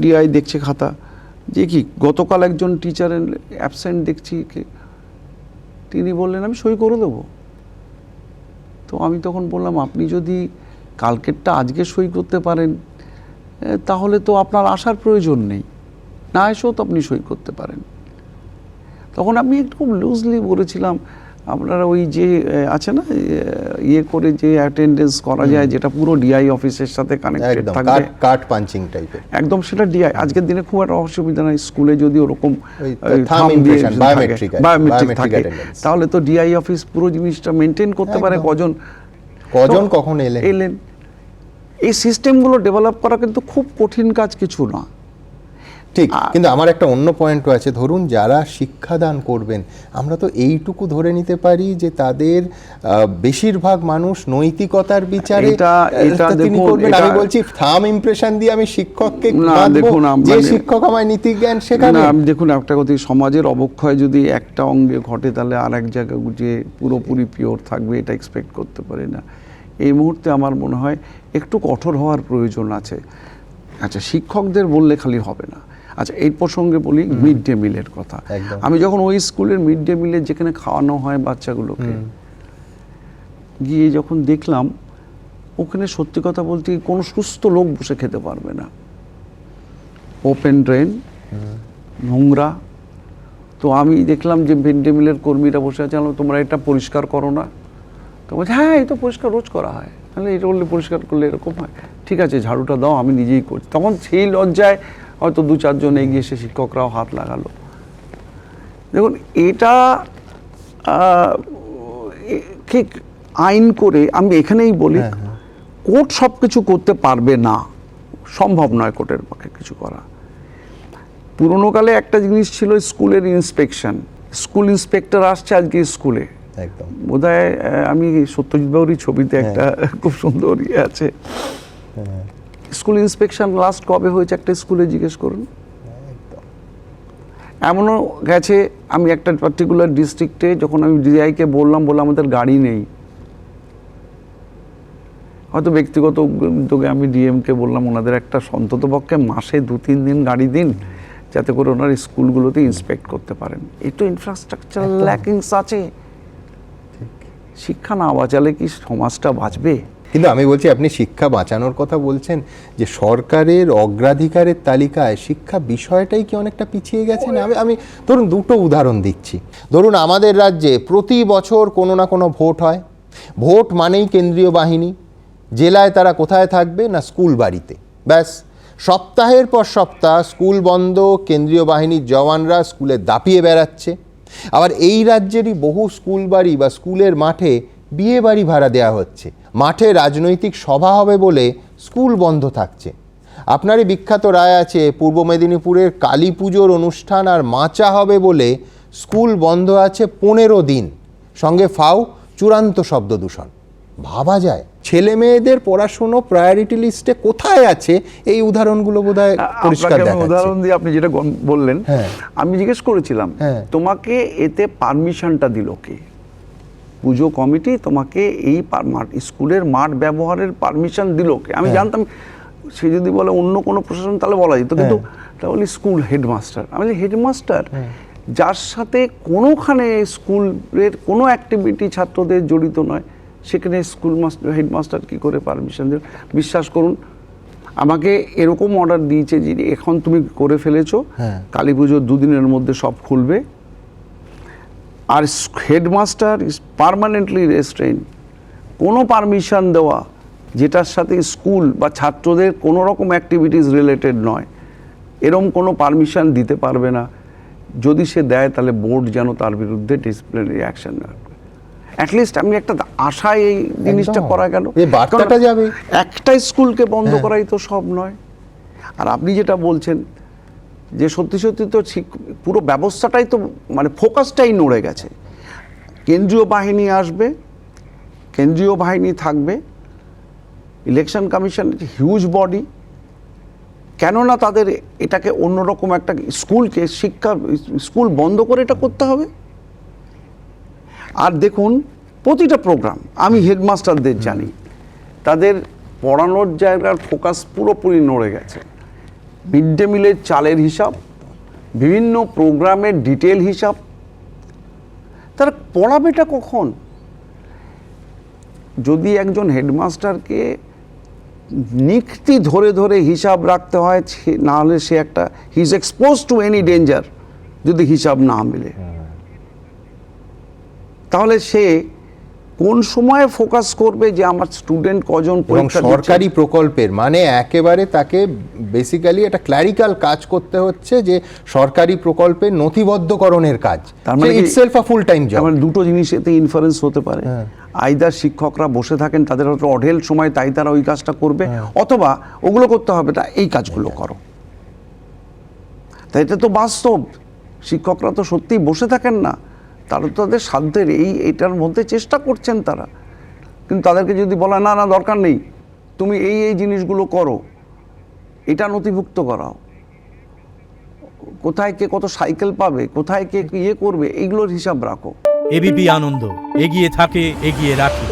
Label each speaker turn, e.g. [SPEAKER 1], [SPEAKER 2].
[SPEAKER 1] DI দেখছে খাতা। যে কি, গতকাল একজন টিচারের অ্যাবসেন্ট দেখছি তিনি বললেন, আমি সই করে দেবো। তো আমি তখন বললাম, আপনি যদি কালকেরটা আজকে সই করতে পারেন তাহলে তো আপনার আসার প্রয়োজন নেই। না এসেও তো আপনি সই করতে পারেন। তখন আমি একটু লুজলি বলেছিলাম আপনারা ওই যে আছে না ইয়ে করে যে অ্যাটেন্ডেন্স করা যায় যেটা পুরো ডিআই অফিসের সাথে কানেক্টেড থাকবে।
[SPEAKER 2] কাট কাট পাঞ্চিং টাইপের
[SPEAKER 1] একদম সেটা ডিআই আজকের দিনে খুব একটা অসুবিধা নাই স্কুলে যদি ওরকম বায়োমেট্রিক থাকে তাহলে তো ডিআই অফিস পুরো জিনিসটা মেনটেন করতে পারে কজন?
[SPEAKER 2] কজন কখন এলেন?
[SPEAKER 1] এলেন। এই সিস্টেমগুলো ডেভেলপ করা কিন্তু খুব কঠিন কাজ কিছু না।
[SPEAKER 2] ঠিক কিন্তু আমার একটা অন্য পয়েন্টও আছে। ধরুন যারা শিক্ষাদান করবেন আমরা তো এইটুকু ধরে নিতে পারি যে তাদের বেশিরভাগ মানুষ নৈতিকতার বিচারে
[SPEAKER 1] এটা- এটা
[SPEAKER 2] তিনি
[SPEAKER 1] দেখুন,
[SPEAKER 2] করবেন। আমি বলছি থাম ইমপ্রেশন দিয়ে আমি শিক্ষককে
[SPEAKER 1] না, দেখুন,
[SPEAKER 2] যে
[SPEAKER 1] মানে-
[SPEAKER 2] শিক্ষক আমায় নীতি জ্ঞান শেখাবে
[SPEAKER 1] আমি দেখুন একটা কথা সমাজের অবক্ষয় যদি একটা অঙ্গে ঘটে তাহলে আর এক জায়গায় যে পুরোপুরি পিওর থাকবে এটা এক্সপেক্ট করতে পারি না। এই মুহূর্তে আমার মনে হয় একটু কঠোর হওয়ার প্রয়োজন আছে। আচ্ছা শিক্ষকদের বললে খালি হবে না। আচ্ছা এই প্রসঙ্গে বলি মিড ডে মিলের কথা। আমি যখন ওই স্কুলের মিড ডে মিলে যেখানে খাওয়ানো হয় বাচ্চাগুলোকে গিয়ে যখন দেখলাম ওখানে সত্যি কথা বলতে কোনো সুস্থ লোক বসে খেতে পারবে না। ওপেন ড্রেন নোংরা। তো আমি দেখলাম যে মিড ডে মিলের কর্মীরা বসে আছে। তোমরা এটা পরিষ্কার করো না। তো বলছে হ্যাঁ এই তো পরিষ্কার রোজ করা হয়। তাহলে এটা করলে পরিষ্কার করলে এরকম হয়? ঠিক আছে ঝাড়ুটা দাও আমি নিজেই করছি। তখন সেই লজ্জায় হয়তো দু চারজন এগিয়ে এসে শিক্ষকরাও হাত লাগালো। দেখুন এটা ঠিক আইন করে আমি এখানেই বলি
[SPEAKER 2] হ্যাঁ, হ্যাঁ।
[SPEAKER 1] কোর্ট সব কিছু করতে পারবে না। সম্ভব নয় কোর্টের পক্ষে কিছু করা। পুরোনো কালে একটা জিনিস ছিল স্কুলের ইন্সপেকশন। স্কুল ইন্সপেক্টর আসছে আজকে স্কুলে।
[SPEAKER 2] একদম।
[SPEAKER 1] আহ, আমি সত্যজিৎ বাবুরই ছবিতে একটা খুব সুন্দর ইয়ে আছে।
[SPEAKER 2] হ্যাঁ,
[SPEAKER 1] স্কুল ইন্সপেকশন লাস্ট কবে হয়েছে একটা স্কুলে জিজ্ঞেস করুন। এমনও গেছে আমি একটা পার্টিকুলার ডিস্ট্রিক্টে যখন আমি ডিআইকে বললাম বললাম আমাদের গাড়ি নেই। হয়তো ব্যক্তিগত উদ্যোগে আমি ডিএমকে বললাম ওনাদের একটা অন্ততপক্ষে মাসে দু তিন দিন গাড়ি দিন যাতে করে ওনার স্কুলগুলোতে ইন্সপেক্ট করতে পারেন। একটু ইনফ্রাস্ট্রাকচার ল্যাকিংস আছে। শিক্ষা না বাঁচালে কি সমাজটা বাঁচবে?
[SPEAKER 2] কিন্তু আমি বলছি, আপনি শিক্ষা বাঁচানোর কথা বলছেন যে সরকারের অগ্রাধিকারের তালিকায় শিক্ষা বিষয়টাই কি অনেকটা পিছিয়ে গেছে? না, আমি আমি ধরুন দুটো উদাহরণ দিচ্ছি। ধরুন আমাদের রাজ্যে প্রতি বছর কোনো না কোনো ভোট হয়। ভোট মানেই কেন্দ্রীয় বাহিনী। জেলায় তারা কোথায় থাকবে? না, স্কুল বাড়িতে। ব্যাস। সপ্তাহের পর সপ্তাহ স্কুল বন্ধ, কেন্দ্রীয় বাহিনীর জওয়ানরা স্কুলে দাপিয়ে বেড়াচ্ছে। আবার এই রাজ্যেরই বহু স্কুল বাড়ি বা স্কুলের মাঠে বিয়ে বাড়ি ভাড়া দেওয়া হচ্ছে। মাঠে রাজনৈতিক সভা হবে বলে স্কুল বন্ধ থাকছে। আপনারই বিখ্যাত রায় আছে পূর্ব মেদিনীপুরের কালী পুজোর অনুষ্ঠান আর মাচা হবে বলে স্কুল বন্ধ আছে পনেরো দিন। সঙ্গে ফাও চূড়ান্ত শব্দ দূষণ। ভাবা যায় ছেলে মেয়েদের পড়াশুনো প্রায়োরিটি লিস্টে কোথায় আছে? এই উদাহরণগুলো বোধহয় পরিষ্কার দেখাচ্ছে।
[SPEAKER 1] উদাহরণ দিয়ে আপনি যেটা বললেন
[SPEAKER 2] হ্যাঁ।
[SPEAKER 1] আমি জিজ্ঞেস করেছিলাম
[SPEAKER 2] হ্যাঁ।
[SPEAKER 1] তোমাকে এতে পারমিশনটা দিল কে? পুজো কমিটি তোমাকে এই মাঠ স্কুলের মাঠ ব্যবহারের পারমিশন দিল কে আমি
[SPEAKER 2] হ্যাঁ।
[SPEAKER 1] জানতাম সে যদি বলে অন্য কোনো প্রশাসন তাহলে বলা যেত কিন্তু তাহলে স্কুল হেডমাস্টার আমি হেডমাস্টার
[SPEAKER 2] হ্যাঁ।
[SPEAKER 1] যার সাথে কোনোখানে স্কুলের কোনো অ্যাক্টিভিটি ছাত্রদের জড়িত নয় সেখানে স্কুল মাস্টার হেডমাস্টার কী করে পারমিশন দিল বিশ্বাস করুন আমাকে এরকম অর্ডার দিয়েছে যে এখন তুমি করে ফেলেছো
[SPEAKER 2] হ্যাঁ।
[SPEAKER 1] কালী পুজোর দুদিনের মধ্যে সব খুলবে আর হেডমাস্টার ইজ পারমানেন্টলি রেস্ট্রেন কোনো পারমিশন দেওয়া যেটার সাথে স্কুল বা ছাত্রদের কোনো রকম অ্যাক্টিভিটিস রিলেটেড নয় এরম কোনো পারমিশন দিতে পারবে না। যদি সে দেয় তাহলে বোর্ড যেন তার বিরুদ্ধে ডিসিপ্লিনারি অ্যাকশন রাখবে অ্যাটলিস্ট আমি একটা আশায় এই জিনিসটা করা গেল।
[SPEAKER 2] বার্তাটা যাবে।
[SPEAKER 1] একটা স্কুলকে বন্ধ
[SPEAKER 2] হ্যাঁ।
[SPEAKER 1] করাই তো সব নয়। আর আপনি যেটা বলছেন যে সত্যি সত্যি তো পুরো ব্যবস্থাটাই তো মানে ফোকাসটাই নড়ে গেছে। কেন্দ্রীয় বাহিনী আসবে, কেন্দ্রীয় বাহিনী থাকবে, ইলেকশন কমিশন হিউজ বডি কেননা তাদের এটাকে অন্যরকম একটা স্কুলকে শিক্ষা, স্কুল বন্ধ করে এটা করতে হবে। আর দেখুন, প্রতিটা প্রোগ্রাম আমি হেডমাস্টারদের জানি, তাদের পড়ানোর জায়গার ফোকাস পুরোপুরি নড়ে গেছে। মিড ডে মিলের চালের হিসাব বিভিন্ন প্রোগ্রামের ডিটেল হিসাব। তার পড়াবেটা কখন? যদি একজন হেডমাস্টারকে নিক্তি ধরে ধরে হিসাব রাখতে হয় সে- না হলে সে একটা he is expose to any danger যদি হিসাব না মিলে। তাহলে সে কোন সময়ে ফোকাস করবে যে আমার স্টুডেন্ট কজন?
[SPEAKER 2] সরকারি প্রকল্পের মানে একেবারে তাকে বেসিক্যালি একটা ক্ল্যারিক্যাল কাজ করতে হচ্ছে যে সরকারি প্রকল্পের নথিবদ্ধকরণের কাজ।
[SPEAKER 1] তার মানে
[SPEAKER 2] itself a full time job
[SPEAKER 1] আমার দুটো জিনিস এতে ইনফারেন্স হতে পারে। আইদার শিক্ষকরা বসে থাকেন তাদের হয়তো অঢেল সময় তাই তারা ওই কাজটা করবে অথবা ওগুলো করতে হবে না এই কাজগুলো করো। তাই এটা তো বাস্তব। শিক্ষকরা তো সত্যিই বসে থাকেন না। তারা তাদের সাধ্যের এই, এটার মধ্যে চেষ্টা করছেন তারা। কিন্তু তাদেরকে যদি বলা, না না, দরকার নেই। তুমি এই এই জিনিসগুলো করো। এটা নথিভুক্ত করাও। কোথায় কে কত সাইকেল পাবে, কোথায় কে ইয়ে করবে, এইগুলোর হিসাব রাখো।
[SPEAKER 3] এবিপি আনন্দ, এগিয়ে থাকে, এগিয়ে রাখে।